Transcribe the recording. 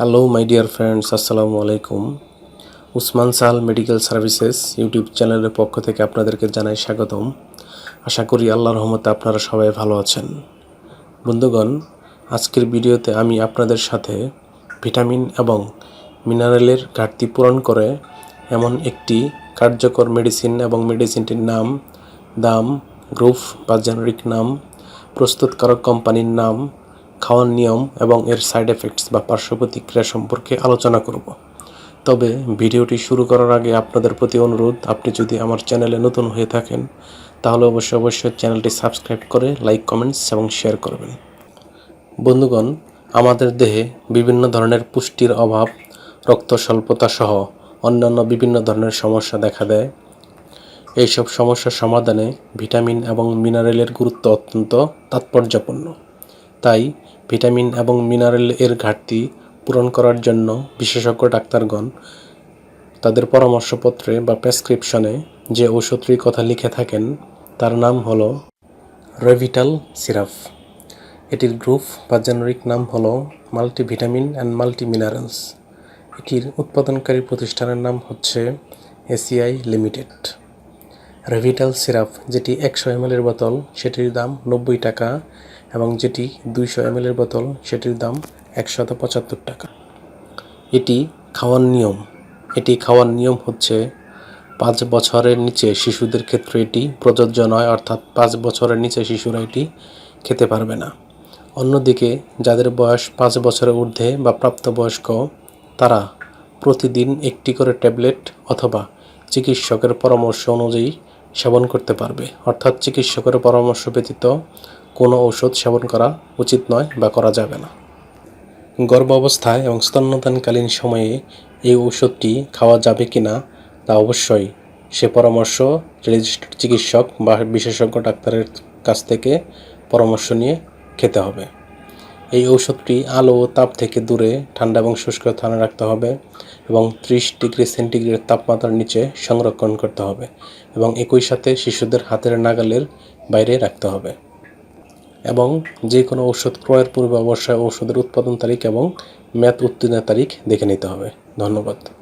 Hello my dear friends আসসালামু আলাইকুম উসমান সাল মেডিকেল সার্ভিসেস ইউটিউব চ্যানেলের পক্ষ থেকে আপনাদেরকে জানাই স্বাগতম। আশা করি আল্লাহর রহমতে আপনারা সবাই ভালো আছেন। বন্ধুগণ, আজকের ভিডিওতে আমি আপনাদের সাথে ভিটামিন এবং মিনারেলের ঘাটতি পূরণ করে এমন একটি কার্যকর মেডিসিন এবং মেডিসিনটির নাম, দাম গ্রুপ বা জেনারিক নাম, প্রস্তুতকারক কোম্পানির নাম খাওয়ার নিয়ম এবং এর সাইড এফেক্টস বা পার্শ্ব প্রতিক্রিয়া সম্পর্কে আলোচনা করব। তবে ভিডিওটি শুরু করার আগে আপনাদের প্রতি অনুরোধ, আপনি যদি আমার চ্যানেলে নতুন হয়ে থাকেন, তাহলে অবশ্যই অবশ্যই চ্যানেলটি সাবস্ক্রাইব করে লাইক কমেন্টস এবং শেয়ার করবেন। বন্ধুগণ, আমাদের দেহে বিভিন্ন ধরনের পুষ্টির অভাব, রক্ত স্বল্পতা সহ অন্যান্য বিভিন্ন ধরনের সমস্যা দেখা দেয়। এইসব সমস্যার সমাধানে ভিটামিন এবং মিনারেলের গুরুত্ব অত্যন্ত তাৎপর্যপূর্ণ। তাই ভিটামিন এবং মিনারেল এর ঘাটতি পূরণ করার জন্য বিশেষজ্ঞ ডাক্তারগণ তাদের পরামর্শপত্রে বা প্রেসক্রিপশনে যে ঔষধটির কথা লিখে থাকেন, তার নাম হলো রেভিটাল সিরাপ। এটির গ্রুপ বা জেনারিক নাম হলো মাল্টিভিটামিন অ্যান্ড মাল্টি মিনারেলস এটির উৎপাদনকারী প্রতিষ্ঠানের নাম হচ্ছে এসিআই লিমিটেড। রেভিটাল সিরাপ, যেটি একশো এম এর বোতল, সেটির দাম নব্বই টাকা এবং যেটি দুইশো এম এর বোতল, সেটির দাম একশত পঁচাত্তর টাকা। এটি খাওয়ার নিয়ম। এটি খাওয়ার নিয়ম হচ্ছে পাঁচ বছরের নিচে শিশুদের ক্ষেত্রে এটি প্রযোজ্য নয়, অর্থাৎ পাঁচ বছরের নিচে শিশুরা এটি খেতে পারবে না। অন্যদিকে, যাদের বয়স পাঁচ বছরের ঊর্ধ্বে বা প্রাপ্তবয়স্ক, তারা প্রতিদিন একটি করে ট্যাবলেট অথবা চিকিৎসকের পরামর্শ অনুযায়ী সেবন করতে পারবে। অর্থাৎ চিকিৎসকের পরামর্শ ব্যতীত কোনো ঔষধ সেবন করা উচিত নয় বা করা যাবে না। গর্ভ অবস্থায় এবং স্তন্যদানকালীন সময়ে এই ঔষধটি খাওয়া যাবে কি না তা অবশ্যই সে পরামর্শ রেজিস্টার্ড চিকিৎসক বা বিশেষজ্ঞ ডাক্তারের কাছ থেকে পরামর্শ নিয়ে খেতে হবে। এই ঔষধটি আলো ও তাপ থেকে দূরে, ঠান্ডা এবং শুষ্ক স্থানে রাখতে হবে এবং ত্রিশ ডিগ্রি সেন্টিগ্রেড তাপমাত্রার নিচে সংরক্ষণ করতে হবে এবং একই সাথে শিশুদের হাতের নাগালের বাইরে রাখতে হবে। এবং যে কোনো ঔষধ ক্রয়ের পূর্বে অবশ্যই ঔষধের উৎপাদন তারিখ এবং মেয়াদ উত্তীর্ণের তারিখ দেখে নিতে হবে। ধন্যবাদ।